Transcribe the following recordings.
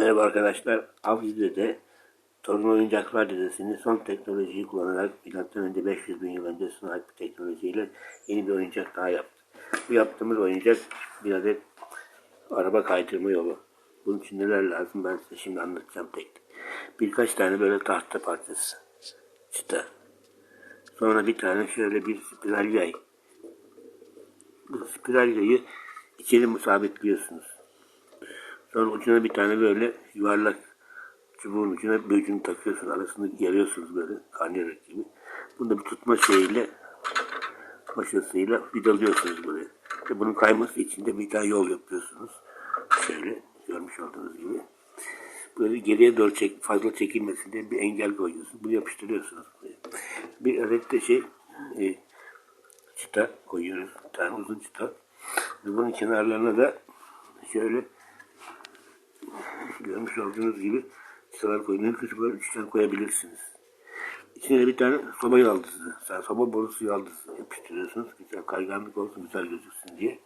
Merhaba arkadaşlar. Avcı'da Torun Oyuncaklar dizisini son teknolojiyi kullanarak milattan önce 500 bin yıl öncesine ait bir teknolojiyle yeni bir oyuncak daha yaptı. Bu yaptığımız oyuncak bir adet araba kaydırma yolu. Bunun için neler lazım ben size şimdi anlatacağım tek. Birkaç tane böyle tahta parçası. Çıta. Sonra bir tane şöyle bir spiral yay. Bu spiral yayı içeri sabitliyorsunuz. Sonra ucuna bir tane böyle yuvarlak çubuğun ucuna bir ucunu takıyorsun. Arasını yarıyorsunuz böyle karnıyarık gibi. Bunu da bir tutma şeyiyle maşasıyla vidalıyorsunuz buraya. Ve bunun kayması için de bir tane yol yapıyorsunuz. Şöyle görmüş olduğunuz gibi. Böyle geriye doğru çek, fazla çekilmesin diye bir engel koyuyorsunuz. Bunu yapıştırıyorsunuz buraya. Bir adet de şey e, çıta koyuyoruz. Bir tane uzun çıta. Bunun kenarlarına da şöyle görmüş olduğunuz gibi çıtalar koyun. Mümkünse böyle üçten koyabilirsiniz. İçine bir tane soba yaldızı, yani soba borusu yaldızı yapıştırıyorsunuz. Güzel kayganlık olsun, güzel gözüksün diye.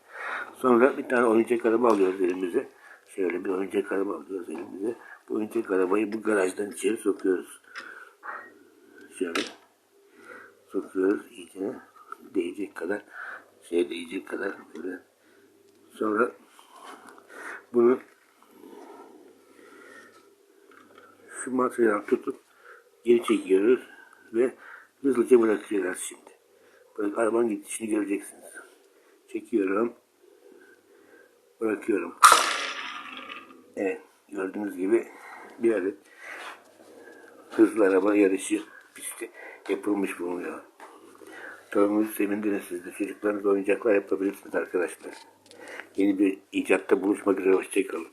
Sonra bir tane oyuncak araba alıyoruz elimize. Şöyle bir oyuncak araba alıyoruz elimize. Bu oyuncak arabayı bu garajdan içeri sokuyoruz. Şöyle sokuyoruz iyice değecek kadar şey değecek kadar böyle. Sonra bunu şu materyal tutup geri çekiyoruz ve hızlıca bırakıyoruz şimdi. Böyle arabanın gidişini göreceksiniz. Çekiyorum. Bırakıyorum. Evet. Gördüğünüz gibi bir adet hızlı araba yarışı pisti yapılmış bulunuyor. Torununuzu sevindiniz siz de. Çocuklarınızla oyuncaklar yapabilirsiniz arkadaşlar. Yeni bir icatta buluşmak üzere. Hoşçakalın.